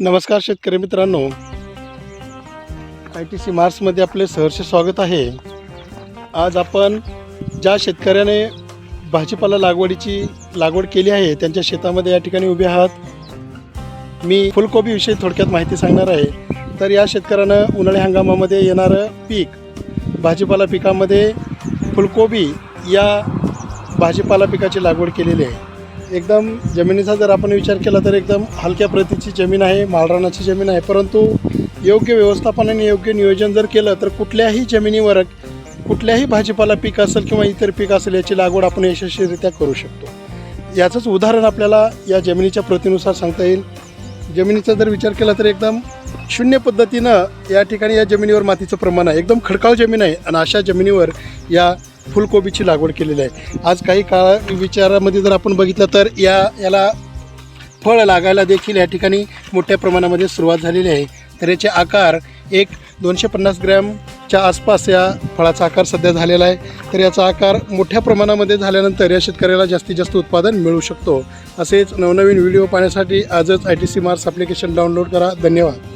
नमस्कार शेतकरी मित्रांनो. आय टी सी मार्समध्ये आपले सहर्ष स्वागत आहे. आज आपण ज्या शेतकऱ्याने भाजीपाला लागवडीची लागवड केली आहे त्यांच्या शेतामध्ये या ठिकाणी उभे आहात. मी फुलकोबीविषयी थोडक्यात माहिती सांगणार आहे. तर या शेतकऱ्यानं उन्हाळी हंगामामध्ये येणारं पीक भाजीपाला पिकामध्ये फुलकोबी या भाजीपाला पिकाची लागवड केलेली आहे. एकदम जमिनीचा जर आपण विचार केला तर एकदम हलक्या प्रतीची जमीन आहे माळरानाची जमीन आहे. परंतु योग्य व्यवस्थापन आणि योग्य नियोजन जर केलं तर कुठल्याही जमिनीवर कुठल्याही भाजीपाला पीक असेल किंवा इतर पीक असेल याची लागवड आपण यशस्वीरित्या करू शकतो. याचंच उदाहरण आपल्याला या जमिनीच्या प्रतीनुसार सांगता येईल. जमिनीचा जर विचार केला तर एकदम शून्य पद्धतीनं या ठिकाणी या जमिनीवर मातीचं प्रमाण आहे. एकदम खडकाळ जमीन आहे आणि अशा जमिनीवर या फुलकोबीची लागवड केलेली आहे. आज काही काळ विचारामध्ये जर आपण बघितलं तर या याला फळ लागायला देखील या ठिकाणी मोठ्या प्रमाणामध्ये सुरुवात झालेली आहे. तर याचे आकार एक दोनशे पन्नास ग्रॅमच्या आसपास या फळाचा आकार सध्या झालेला आहे. तर याचा आकार मोठ्या प्रमाणामध्ये झाल्यानंतर या शेतकऱ्याला जास्तीत जास्त उत्पादन मिळू शकतो. असेच नवनवीन व्हिडिओ पाहण्यासाठी आजच I T C Mars application download करा. धन्यवाद.